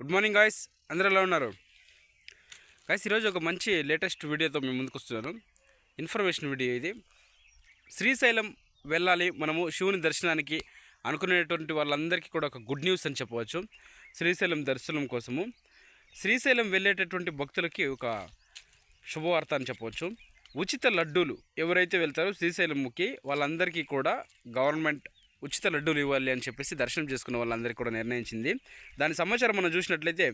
Good morning guys అందరూ ఎలా ఉన్నారు? గాయస్ ఈరోజు ఒక మంచి లేటెస్ట్ వీడియోతో మేము ముందుకు వస్తున్నాను. ఇన్ఫర్మేషన్ వీడియో ఇది. శ్రీశైలం వెళ్ళాలి మనము శివుని దర్శనానికి అనుకునేటువంటి వాళ్ళందరికీ కూడా ఒక గుడ్ న్యూస్ అని చెప్పవచ్చు. శ్రీశైలం దర్శనం కోసము. శ్రీశైలం వెళ్ళేటటువంటి భక్తులకి ఒక శుభవార్త అని చెప్పవచ్చు. ఉచిత లడ్డూలు ఎవరైతే వెళ్తారో శ్రీశైలంకి వాళ్ళందరికీ కూడా గవర్నమెంట్ ఉచిత లడ్డూలు ఇవ్వాలి అని చెప్పేసి దర్శనం చేసుకున్న వాళ్ళందరికీ కూడా నిర్ణయించింది. దాని సమాచారం మనం చూసినట్లయితే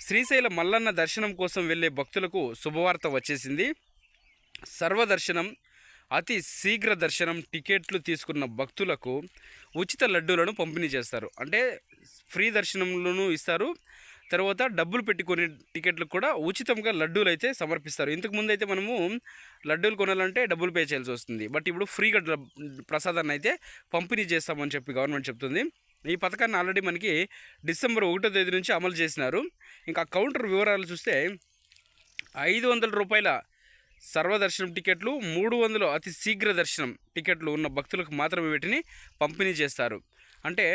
శ్రీశైల మల్లన్న దర్శనం కోసం వెళ్ళే భక్తులకు శుభవార్త వచ్చేసింది. సర్వదర్శనం అతి శీఘ్ర దర్శనం టికెట్లు తీసుకున్న భక్తులకు ఉచిత లడ్డూలను పంపిణీ చేస్తారు. అంటే ఫ్రీ దర్శనంలోనూ ఇస్తారు. తర్వాత డబ్బులు పెట్టుకునే టికెట్లకు కూడా ఉచితంగా లడ్డూలు అయితే సమర్పిస్తారు. ఇంతకు ముందు అయితే మనము లడ్డూలు కొనాలంటే డబ్బులు పే చేయాల్సి వస్తుంది. బట్ ఇప్పుడు ఫ్రీగా ప్రసాదాన్ని అయితే పంపిణీ చేస్తామని చెప్పి గవర్నమెంట్ చెప్తుంది. ఈ పథకాన్ని ఆల్రెడీ మనకి డిసెంబర్ ఒకటో తేదీ నుంచి అమలు చేసినారు. ఇంకా కౌంటర్ వివరాలు చూస్తే ఐదు వందల రూపాయల సర్వదర్శనం టికెట్లు మూడు వందలు అతి శీఘ్ర దర్శనం టికెట్లు ఉన్న భక్తులకు మాత్రమే వీటిని పంపిణీ చేస్తారు. అంటే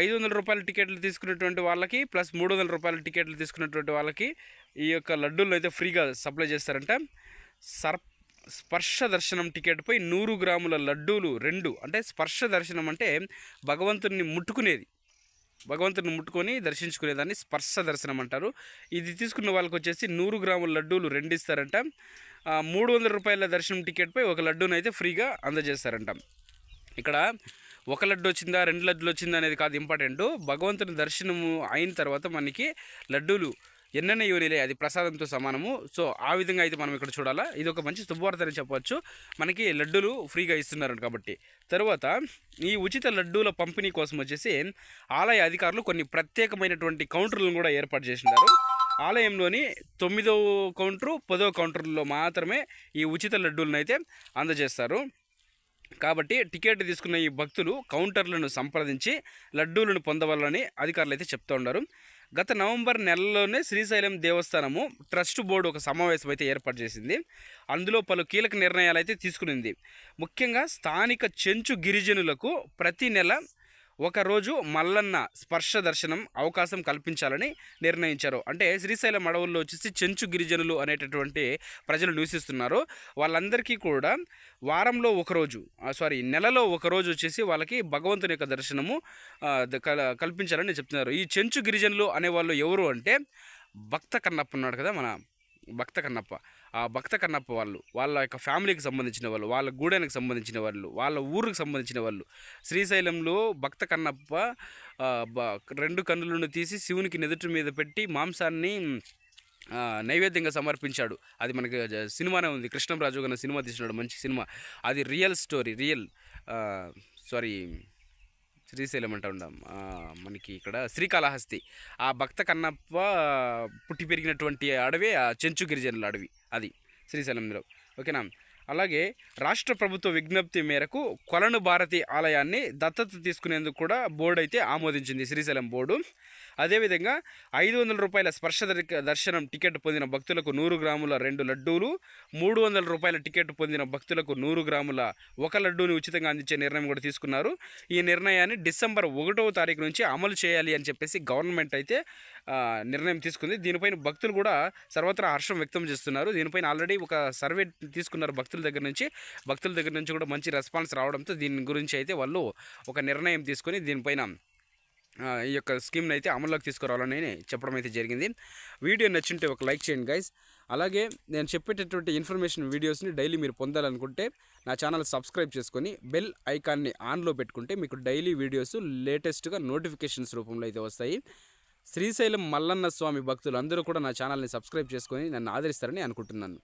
ఐదు వందల రూపాయల టికెట్లు తీసుకున్నటువంటి వాళ్ళకి ప్లస్ మూడు వందల రూపాయల టికెట్లు తీసుకున్నటువంటి వాళ్ళకి ఈ యొక్క లడ్డూలు అయితే ఫ్రీగా సప్లై చేస్తారంట. సర్ స్పర్శ దర్శనం టికెట్పై నూరు గ్రాముల లడ్డూలు రెండు అంటే స్పర్శ దర్శనం అంటే భగవంతుని ముట్టుకునేది. భగవంతుని ముట్టుకొని దర్శించుకునేదాన్ని స్పర్శ దర్శనం అంటారు. ఇది తీసుకున్న వాళ్ళకి వచ్చేసి నూరు గ్రాముల లడ్డూలు రెండు ఇస్తారంట. మూడు వందల రూపాయల దర్శనం టికెట్పై ఒక లడ్డూని అయితే ఫ్రీగా అందజేస్తారంట. ఇక్కడ ఒక లడ్డు వచ్చిందా రెండు లడ్డులు వచ్చిందా అనేది కాదు ఇంపార్టెంట్ భగవంతుని దర్శనము అయిన తర్వాత మనకి లడ్డూలు ఎన్నెన్న యోనిలే అది ప్రసాదంతో సమానము. సో ఆ విధంగా అయితే మనం ఇక్కడ చూడాలా. ఇది ఒక మంచి శుభవార్త అని చెప్పవచ్చు మనకి లడ్డూలు ఫ్రీగా ఇస్తున్నారు కాబట్టి. తర్వాత ఈ ఉచిత లడ్డూల పంపిణీ కోసం వచ్చేసి ఆలయ అధికారులు కొన్ని ప్రత్యేకమైనటువంటి కౌంటర్లను కూడా ఏర్పాటు చేసినారు ఆలయంలోని తొమ్మిదవ కౌంటరు పదవ కౌంటర్లో మాత్రమే ఈ ఉచిత లడ్డూలను అయితే అందజేస్తారు. కాబట్టి టికెట్ తీసుకున్న ఈ భక్తులు కౌంటర్లను సంప్రదించి లడ్డూలను పొందవాలని అధికారులు అయితే చెప్తూ ఉన్నారు. గత నవంబర్ నెలలోనే శ్రీశైలం దేవస్థానము ట్రస్ట్ బోర్డు ఒక సమావేశం అయితే ఏర్పాటు చేసింది. అందులో పలు కీలక నిర్ణయాలు అయితే తీసుకునింది. ముఖ్యంగా స్థానిక చెంచు గిరిజనులకు ప్రతి నెల ఒకరోజు మల్లన్న స్పర్శ దర్శనం అవకాశం కల్పించాలని నిర్ణయించారు. అంటే శ్రీశైలం అడవుల్లో వచ్చేసి చెంచు గిరిజనులు అనేటటువంటి ప్రజలు నివసిస్తున్నారు. వాళ్ళందరికీ కూడా వారంలో ఒకరోజు సారీ నెలలో ఒకరోజు వచ్చేసి వాళ్ళకి భగవంతుని యొక్క దర్శనము కల- కల్పించాలని చెప్తున్నారు. ఈ చెంచు గిరిజనులు అనేవాళ్ళు ఎవరు అంటే భక్త కన్నప్ప ఉన్నాడు కదా మన భక్త కన్నప్ప. ఆ భక్త కన్నప్ప వాళ్ళు వాళ్ళ యొక్క ఫ్యామిలీకి సంబంధించిన వాళ్ళు వాళ్ళ గూడానికి సంబంధించిన వాళ్ళు వాళ్ళ ఊరికి సంబంధించిన వాళ్ళు. శ్రీశైలంలో భక్త కన్నప్ప బ- రెండు కన్నులను తీసి శివునికి నెదుటి మీద పెట్టి మాంసాన్ని నైవేద్యంగా సమర్పించాడు. అది మనకి సినిమానే ఉంది. కృష్ణంరాజు గారు సినిమా తీసినాడు. మంచి సినిమా. అది real story real sorry Srisailam అంటూ ఉండాం. మనకి ఇక్కడ శ్రీకాళహస్తి. ఆ భక్త కన్నప్ప పుట్టి పెరిగినటువంటి అడవి ఆ చెంచు గిరిజనుల అడవి అది శ్రీశైలంలో. ఓకేనా? అలాగే రాష్ట్ర ప్రభుత్వ విజ్ఞప్తి మేరకు కొలను భారతి ఆలయాన్ని దత్తత తీసుకునేందుకు కూడా బోర్డు అయితే ఆమోదించింది శ్రీశైలం బోర్డు. అదేవిధంగా ఐదు వందల రూపాయల స్పర్శ దర్శనం టికెట్ పొందిన భక్తులకు నూరు గ్రాముల రెండు లడ్డూలు మూడు వందల రూపాయల టికెట్ పొందిన భక్తులకు నూరు గ్రాముల ఒక లడ్డూని ఉచితంగా అందించే నిర్ణయం కూడా తీసుకున్నారు. ఈ నిర్ణయాన్ని డిసెంబర్ ఒకటవ తారీఖు నుంచి అమలు చేయాలి అని చెప్పేసి గవర్నమెంట్ అయితే నిర్ణయం తీసుకుంది. దీనిపైన భక్తులు కూడా సర్వత్రా హర్షం వ్యక్తం చేస్తున్నారు. దీనిపైన ఆల్రెడీ ఒక సర్వే తీసుకున్నారు భక్తుల దగ్గర నుంచి. భక్తుల దగ్గర నుంచి కూడా మంచి రెస్పాన్స్ రావడంతో దీని గురించి అయితే వాళ్ళు ఒక నిర్ణయం తీసుకొని దీనిపైన ఈ యొక్క స్కీమ్ని అయితే అమల్లోకి తీసుకురావాలని చెప్పడం అయితే జరిగింది. వీడియో నచ్చింటే ఒక లైక్ చేయండి గైస్ అలాగే నేను చెప్పేటటువంటి ఇన్ఫర్మేషన్ వీడియోస్ని డైలీ మీరు పొందాలనుకుంటే నా ఛానల్ సబ్స్క్రైబ్ చేసుకొని బెల్ ఐకాన్ని ఆన్లో పెట్టుకుంటే మీకు డైలీ వీడియోస్ లేటెస్ట్గా నోటిఫికేషన్స్ రూపంలో అయితే వస్తాయి. శ్రీశైలం మల్లన్న స్వామి భక్తులు అందరూ కూడా నా ఛానల్ని సబ్స్క్రైబ్ చేసుకొని నన్ను ఆదరిస్తారని అనుకుంటున్నాను.